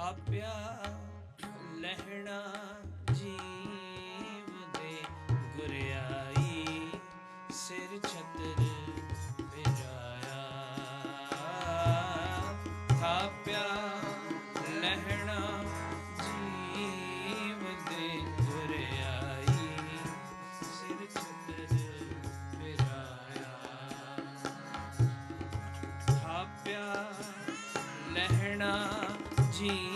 ਥਾਪਿਆ ਲਹਿਣਾ ਜੀਵ ਦੇ ਗੁਰਿਆਈ, ਸਿਰ ਛਤਰ ਵਿਰਾਇਆ ਥਾਪਿਆ ਲਹਿਣਾ ਜੀਵ ਦੇ ਗੁਰਿਆਈ, ਸਿਰ ਛਤਰ ਵਿਰਾਇਆ ਥਾਪਿਆ ਲਹਿਣਾ ਜੀ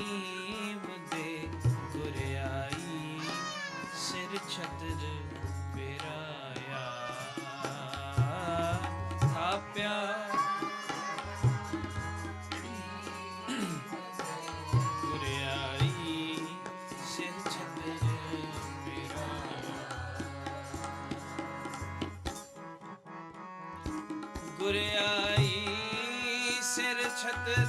ਗੁਰ ਸਿਰ ਛਤਰ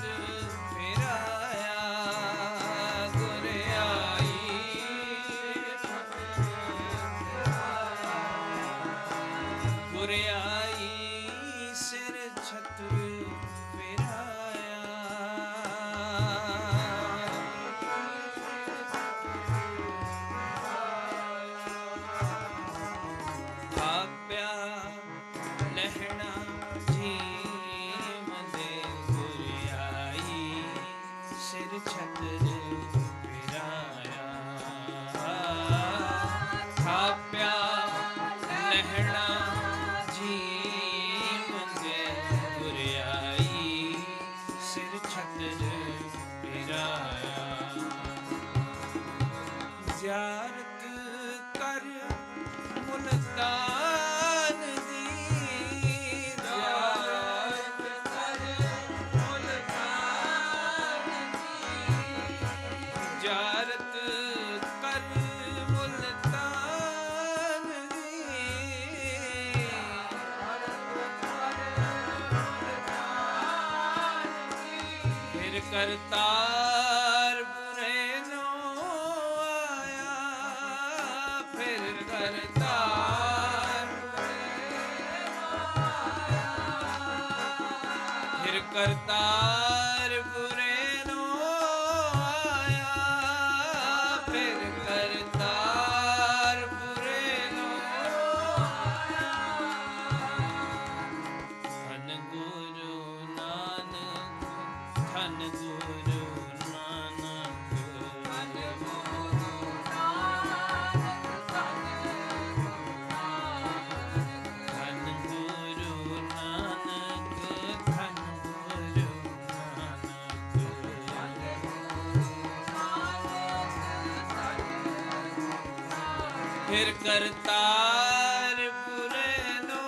ਫਿਰ ਕਰਤਾਰ ਪੁਰੇ ਨੂੰ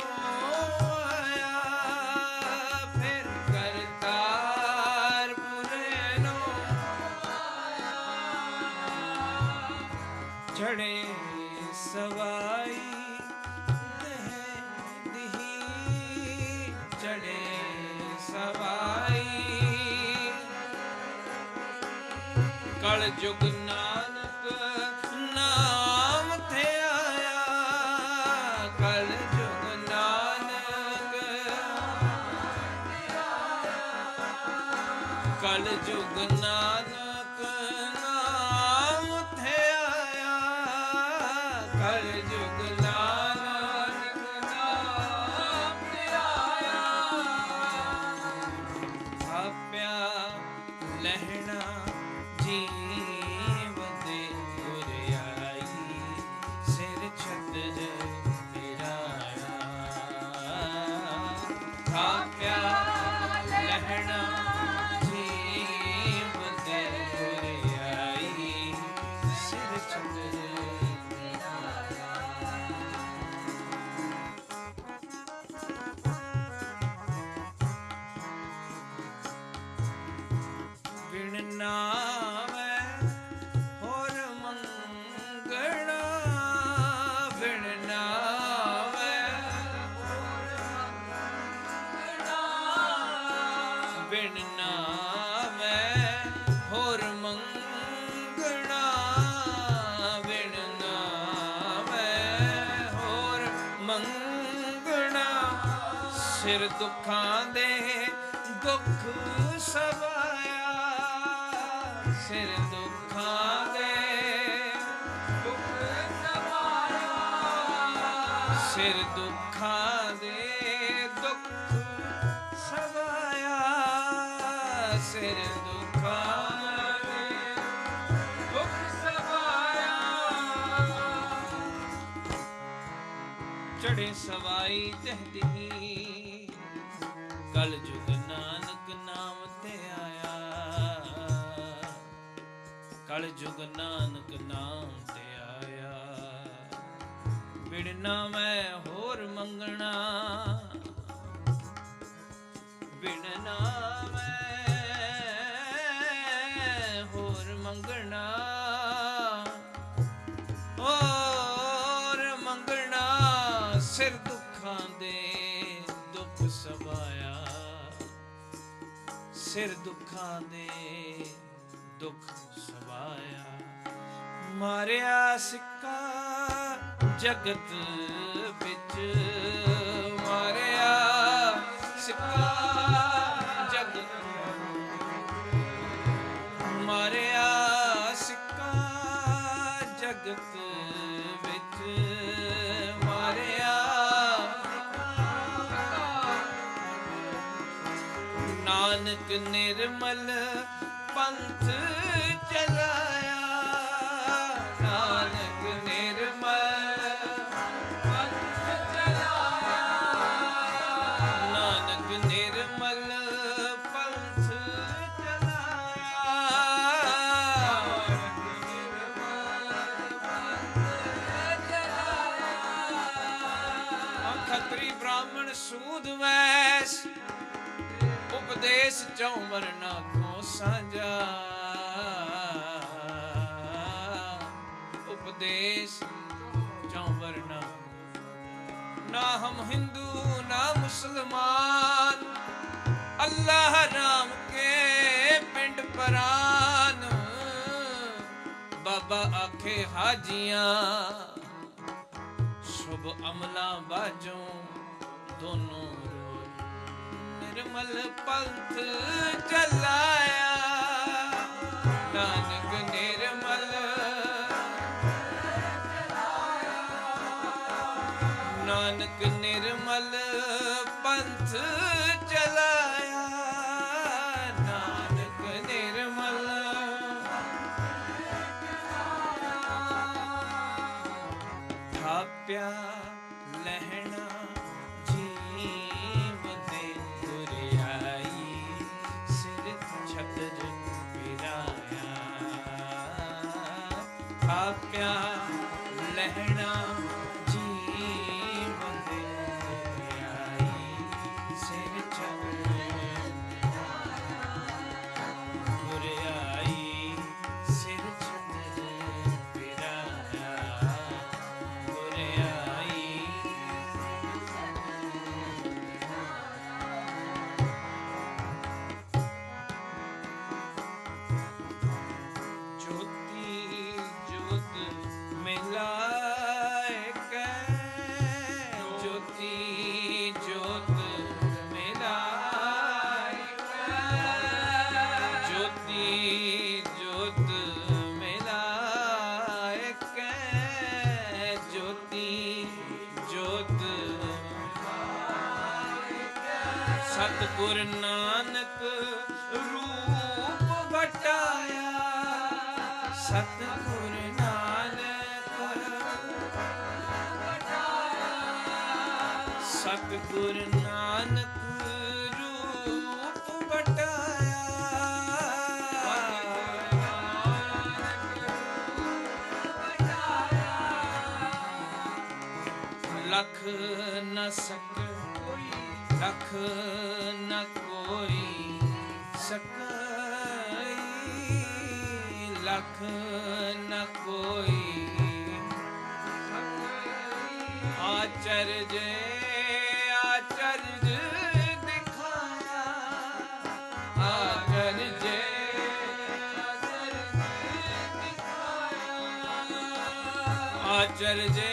ਫਿਰ ਕਰਤਾਰ ਪੁਰੇ ਨੂੰ ਚੜੇ ਸਵਾਈ ਚੜੇ ਸਵਾਈ। ਕਲ ਜੁਗ ਕਲ ਜੁਗ ਨਾਨਕ। ਬਿਨ ਨਾਮੈ ਹੋਰ ਮੰਗਣਾ ਬਿਨ ਨਾਮੈ ਹੋਰ ਮੰਗਣਾ। ਸਿਰ ਦੁੱਖਾਂ ਦੇ ਜੁਗ ਨਾਨਕ ਨਾਮ ਤੇ ਆਇਆ। ਬਿੜਨਾ ਮੈਂ ਹੋਰ ਮੰਗਣਾ। ਬਿੜਨਾ ਮੈਂ ਹੋਰ ਮੰਗਣਾ। ਹੋਰ ਮੰਗਣਾ ਸਿਰ ਦੁੱਖਾਂ ਦੇ ਦੁੱਖ ਸਵਾਇਆ। ਸਿਰ ਦੁੱਖਾਂ ਦੇ ਮਾਰਿਆ ਸਿੱਕਾ, ਜਗਤ ਵਿੱਚ ਮਾਰਿਆ ਸਿੱਕਾ, ਜਗਤ ਮਾਰਿਆ ਸਿੱਕਾ, ਜਗਤ ਵਿੱਚ ਮਾਰਿਆ ਨਾਨਕ ਨਿਰਮਲ ਪੰਥ ਚਲਾ ਮੁਸਲਮਾਨ, ਅੱਲਾਹ ਰਾਮ ਕੇ ਪਿੰਡ ਪਰਾਨ। ਬਾਬਾ ਆਖੇ ਹਾਜੀਆਂ, ਸ਼ੁਭ ਅਮਲਾ ਬਾਜੋਂ ਦੋਨੋਂ ਰੋਜ਼ ਨਿਰਮਲ ਪੰਥ ਚਲਾਇਆ। ਨਾਨਕ ਨਿਰਮਲ ਲਖ ਨ ਸਕ ਲਖ ਨ ਕੋਈ ਸਕਈ ਲਖ ਨ ਕੋਈ ਆਚਰਜ ਆਚਰਜ ਦਿਖਾਇਆ, ਆਚਰਜ ਆਚਰਜ ਆਚਰਜ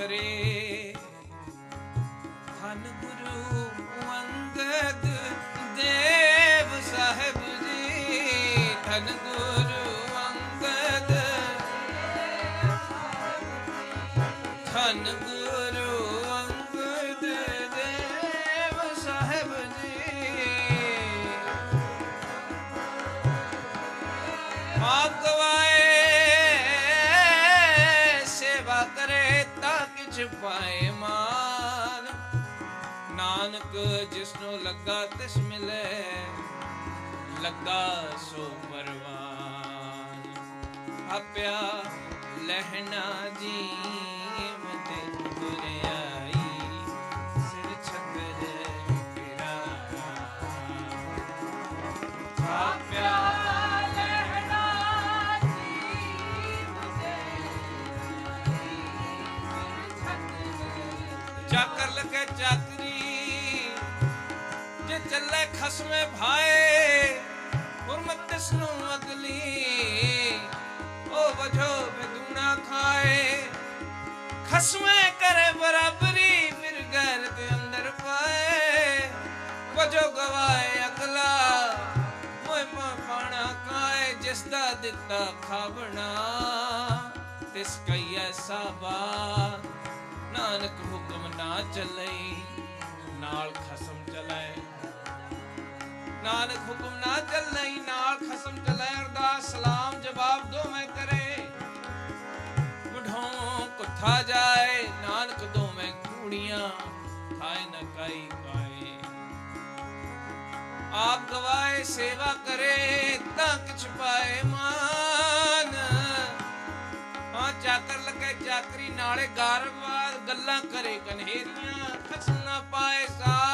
ਕਰੇ। ਧੰਨ ਗੁਰੂ ਅੰਗਦ ਦੇਵ ਸਾਹਿਬ ਜੀ ਧੰਨ ਲੱਗਾ ਤਿਸ ਮਿਲੇ, ਲੱਗਾ ਸੋ ਪਰਵਾਨ ਆਪਿਆ ਲਹਿਣਾ ਜੀਵ ਤੇ ਗੁਰਿਆਈ ਸਿਰ ਛਤਰ ਪਿਰਾ ਆਪਿਆ ਚਾਕਰ ਲਗੇ ਚਾਕਰੀ ਚੱਲੇ ਖਸਮੇ ਭਾਏ, ਗੁਰਮਤਿ ਤਿਸ ਨੂੰ ਅਗਲੀ। ਉਹ ਵਜੋ ਬਦੂਣਾ ਖਾਏ, ਖਸਮੇ ਕਰੇ ਬਰਾਬਰੀ, ਫਿਰ ਗੈਰ ਦੇ ਅੰਦਰ ਪਾਏ। ਵਜੋ ਗਵਾਏ ਅਗਲਾ ਮੋਏ ਮੋਏ ਪਾਣਾ ਕਾਏ, ਜਿਸ ਦਾ ਦਿੱਤਾ ਖਾਵਣਾ। ਤਿਸ ਕਈ ਐਸਾ ਨਾਨਕ ਹੁਕਮ ਨਾ ਚੱਲੇ ਨਾਲ ਖਸਮ ਚਲੇ। ਨਾਨਕ ਹੁਕਮ ਨਾ ਚੱਲੇ ਨਾਲ ਖਸਮ ਚਲੇ ਅਰਦਾਸ, ਸਲਾਮ ਜਵਾਬ ਦੋ ਕਰੇ। ਮੁਢੋਂ ਕੁੱਥਾ ਜਾਏ, ਨਾਨਕ ਦੋ ਕੂੜੀਆਂ ਖਾਏ ਨ ਕਾਈ ਪਾਏ। ਆਪ ਗਵਾਏ, ਸੇਵਾ ਕਰੇ, ਤਾਂ ਕਿਛ ਪਾਏ ਮਾਨ। ਹਾਂ, ਚਾਕਰ ਲੱਗੇ ਚਾਕਰੀ, ਨਾਲੇ ਗਾਰਵਾਦ ਗੱਲਾਂ ਕਰੇ ਕਨੇਰੀਆਂ ਖਸਮ ਨਾ ਪਾਏ ਸਾ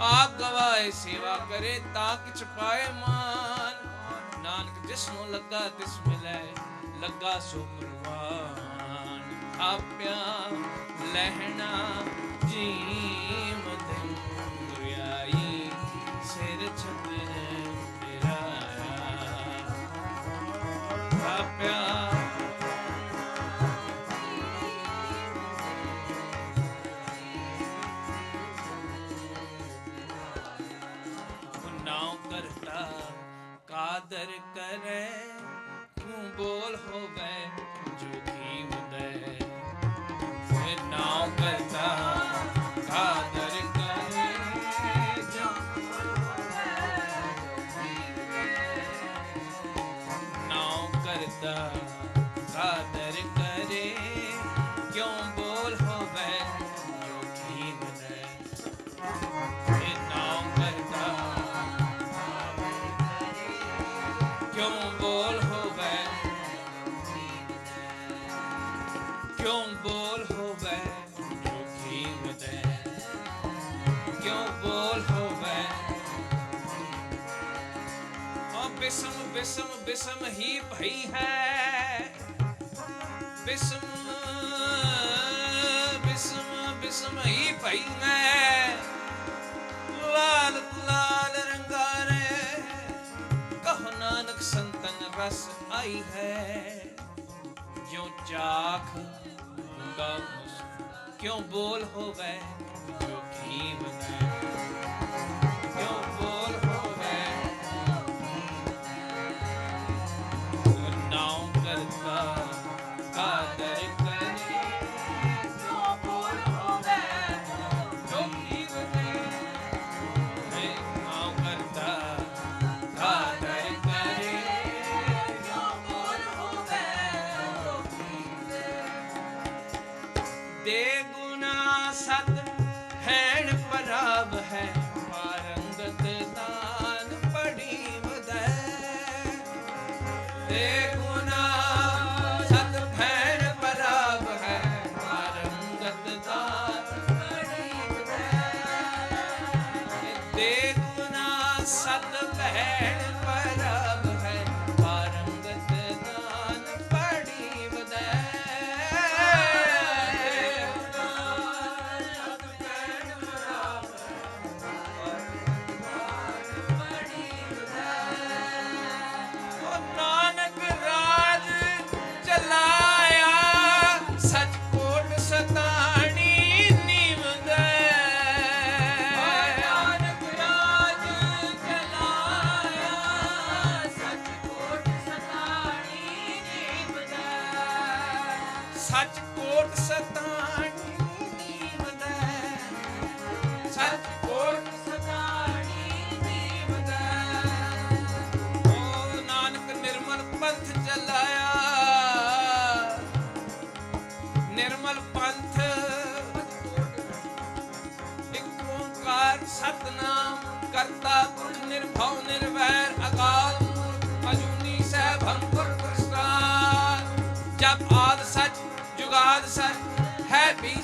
ਆਪ ਗਵਾਏ ਸੇਵਾ ਕਰੇ ਤਾਂ ਕਿਛ ਪਾਏ ਮਾਨ। ਨਾਨਕ ਜਿਸ ਨੂੰ ਲੱਗਾ ਤਿਸ ਮਿਲੇ, ਲੱਗਾ ਸੋ ਗੁਰਵਾਨ ਆਪਿਆ ਲਹਿਣਾ ਜੀਮ ਭਈ ਹੈ। ਬਿਸਮ ਬਿਸਮ ਬਿਸਮ ਹੀ ਭਈ ਹੈ। ਲਾਲ ਲਾਲ ਰੰਗਾਰੇ, ਕਹ ਨਾਨਕ ਸੰਤਨ ਰਸ ਆਈ ਹੈ। ਜਿਉ ਚਾਖ ਦਾ ਕਿਉਂ ਬੋਲ ਹੋਵੇ? ਜੋ ਕੀ ਬਨੇ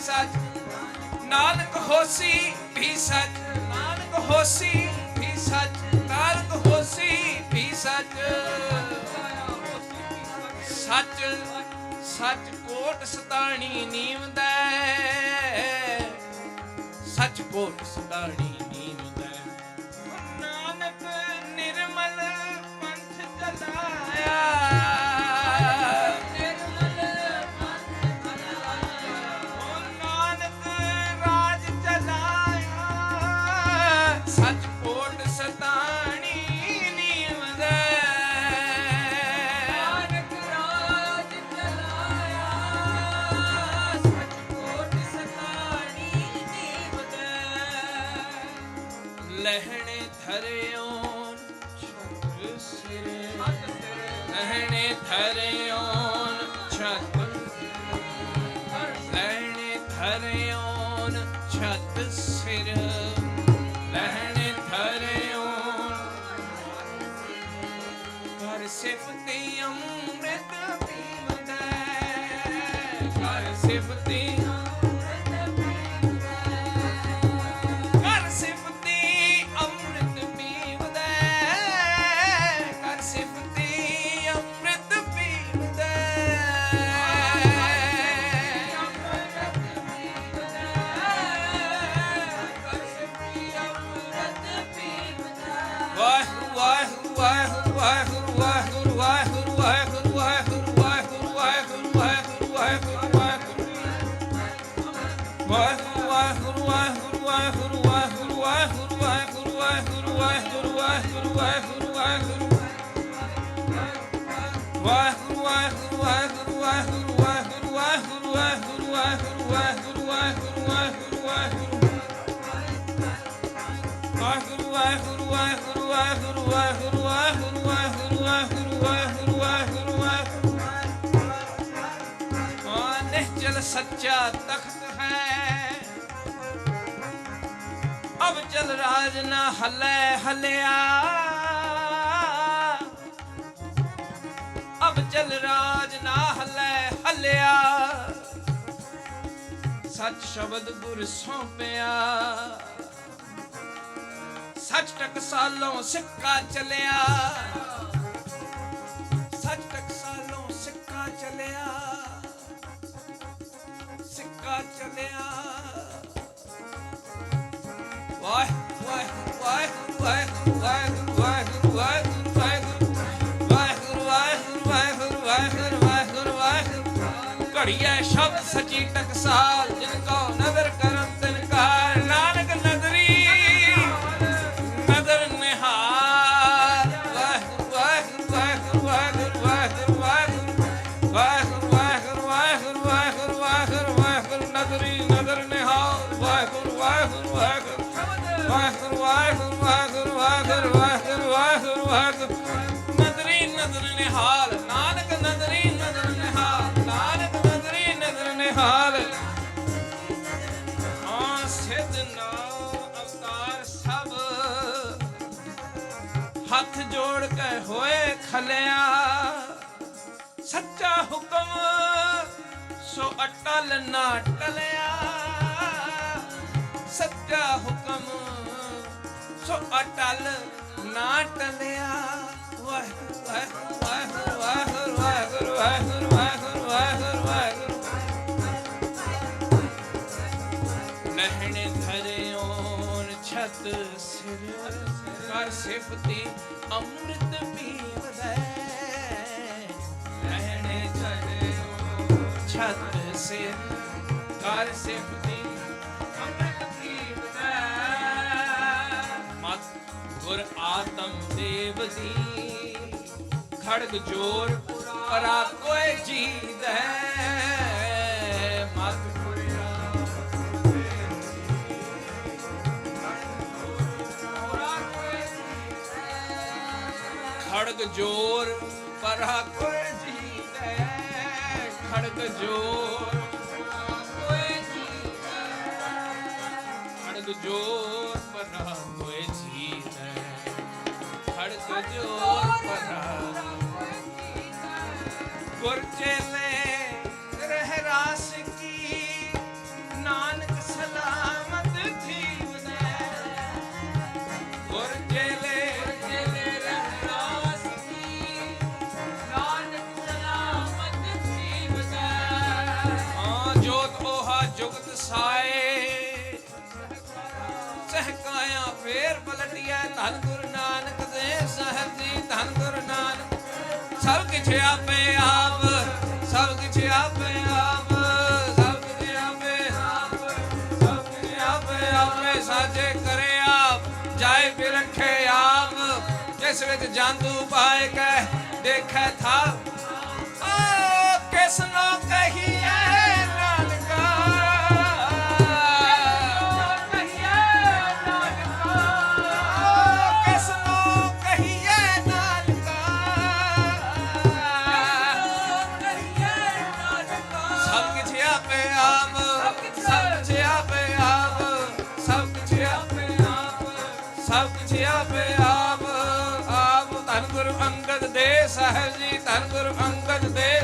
ਸੱਚ। ਨਾਨਕ ਹੋਸੀ ਵੀ ਸੱਚ। ਨਾਨਕ ਹੋਸੀ ਵੀ ਸੱਚ। ਨਾਨਕ ਹੋਸੀ ਵੀ ਸੱਚ। ਸੱਚ ਸੱਚ ਕੋਟ ਸਤਾਣੀ ਨੀਵਦਾ ਸੱਚ ਕੋਟ ਸਤਾਣੀ लहणे धरे ਸੱਚਾ ਤਖਤ ਹੈ ਅਬ ਚਲ ਰਾਜ ਨਾ ਹਲੇ ਹਲਿਆ ਜਲ ਰਾਜ ਨਾ ਹੱਲੇ ਹੱਲਿਆ। ਸੱਚ ਸ਼ਬਦ ਗੁਰ ਸੌਂਪਿਆ। ਸੱਚ ਟਕਸਾਲੋਂ ਸਿੱਕਾ ਚਲਿਆ। ਜੋੜ ਕੇ ਹੋਏ ਖਲਿਆ। ਸੱਚਾ ਹੁਕਮ, ਸੋ ਅਟਲ ਨਾ ਟਲਿਆ। ਸੱਚਾ ਹੁਕਮ, ਸੋ ਅਟਲ ਨਾ ਟਲਿਆ। ਵਾਹਿਗੁਰੂ ਵਾਹਿਗੁਰੂ ਵਾਹਿਗੁਰੂ ਵਾਹਿਗੁਰੂ। ਸਿਫਤੀ ਅੰਮ੍ਰਿਤ ਪੀਵਦੈ ਨਹਿਣੇ ਧਰਿਓਨ ਛਤ ਸਿਰ ਕਰ ਸਿਫਤੀ ਅੰਮ੍ਰਿਤ ਪੀਵਦੈ ਮਤ ਗੁਰ ਆਤਮ ਦੇਵ ਦੀ ਖੜਗ ਜੋਰ ਪਰਾ ਕੋਈ ਜੀਦੈ ਮਤ ਜੋਰ ਪਰਾ ਕੋਈ ਜੀਤੈ ਖੜਗ ਜੋਰ ਕੋਈ ਜੀਤੈ ਖੜਗ ਜੋਰ ਪਰਾ ਕੋਈ ਜੀਤੈ। ਖੜਗ ਜੋਰ ਪਰਾ ਗੁਰ ਚੇਲੇ ਸਭ ਕੁਛ ਆਪੇ ਆਪ, ਸਭ ਕੁਛ ਆਪੇ ਆਪ, ਸਭ ਕੁਛ ਆਪੇ ਆਪ, ਸਭ ਕੁਛ ਆਪੇ ਆਪੇ ਸਾਜੇ ਕਰੇ ਆਪ, ਜਾਏ ਫਿਰ ਰੱਖੇ ਆਪ, ਜਿਸ ਵਿੱਚ ਜਾਂਦੂ ਪਾਏ ਕਹਿ ਦੇਖੈ ਥਾ ਓ ਕਿਸ ਨੂੰ ਕਹੀਏ ਧੰਨ ਗੁਰੂ ਅੰਗਦ ਦੇ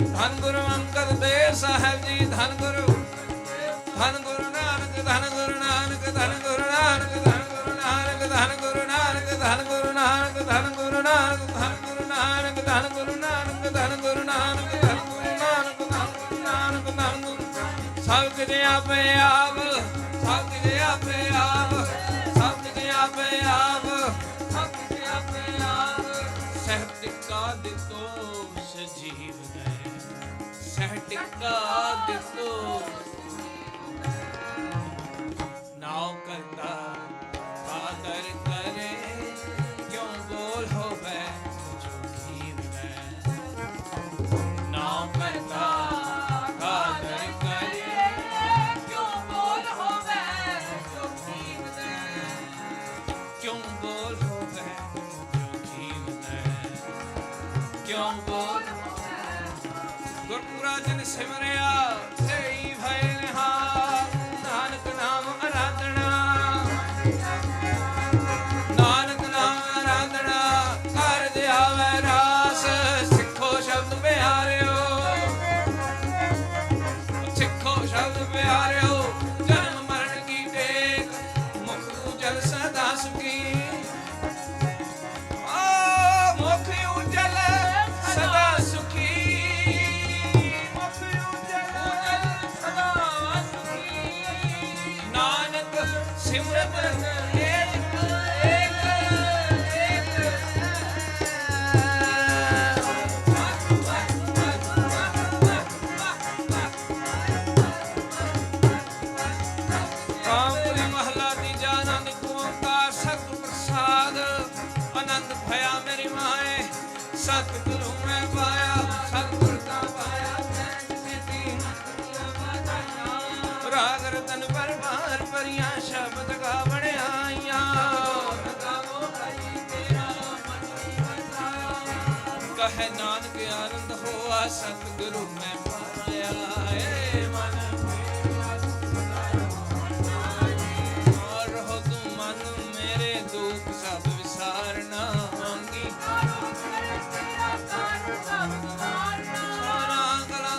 ਧੰਨ ਗੁਰੂ ਅੰਗਦ ਦੇ ਸਾਹਿਬ ਜੀ ਧੰਨ ਗੁਰੂ ਧੰਨ ਗੁਰੂ ਨਾਨਕ ਧੰਨ ਗੁਰੂ ਨਾਨਕ ਧੰਨ ਗੁਰੂ ਨਾਨਕ ਧੰਨ ਗੁਰੂ ਨਾਨਕ ਧੰਨ ਗੁਰੂ ਨਾਨਕ ਧੰਨ ਗੁਰੂ ਨਾਨਕ ਧੰਨ ਗੁਰੂ ਨਾਨਕ ਧੰਨ ਗੁਰੂ ਨਾਨਕ ਧੰਨ ਗੁਰੂ ਨਾਨਕ ਧੰਨ ਗੁਰੂ ਨਾਨਕ ਧੰਨ ਗੁਰੂ ਨਾਨਕ ਧੰਨ ਗੁਰੂ ਨਾਨਕ ਧੰਨ ਗੁਰੂ ਸਭ ਕੁਝ ਆਪੇ ਆਪ Obrigado, is. ਹੈ ਨਾਨਕ ਆਨੰਦ ਹੋਆ ਸਤਿਗੁਰੂ ਮੈਂ ਪਾਇਆ। ਏ ਮਨ ਰਹੋ ਤੂੰ ਮਨ ਮੇਰੇ ਦੁੱਖ ਸਭ ਵਿਸਾਰਨਾ। ਮੰਗੀ ਸਾਰਾ ਗਲਾ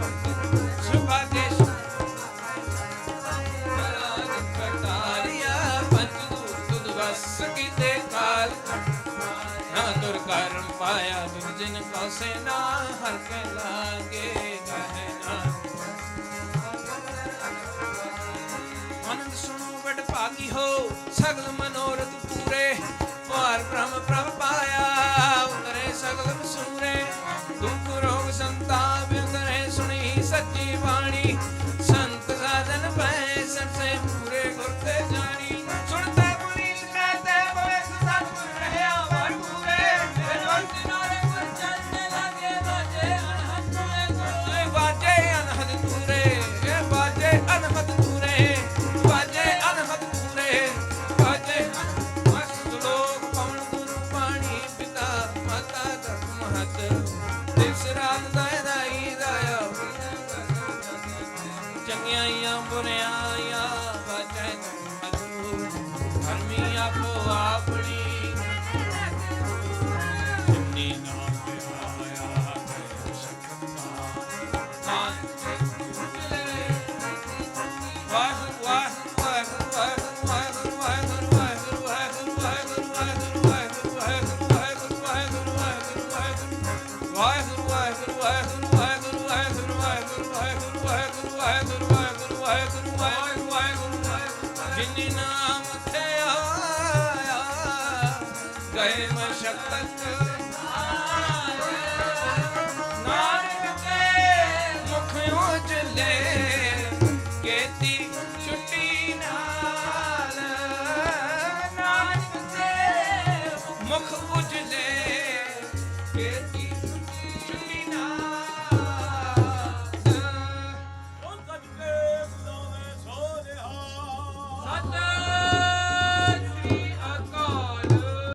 ਆਇਆ ਦੁਰਜਨ ਕਾ ਸੇਨਾ ਹਰ ਕੇ ਲਾਗੇ ਗਹਿਣਾ ਮਨ ਸੁਣੋ ਬੜ ਭਾਗੀ ਹੋ ਸਗਲ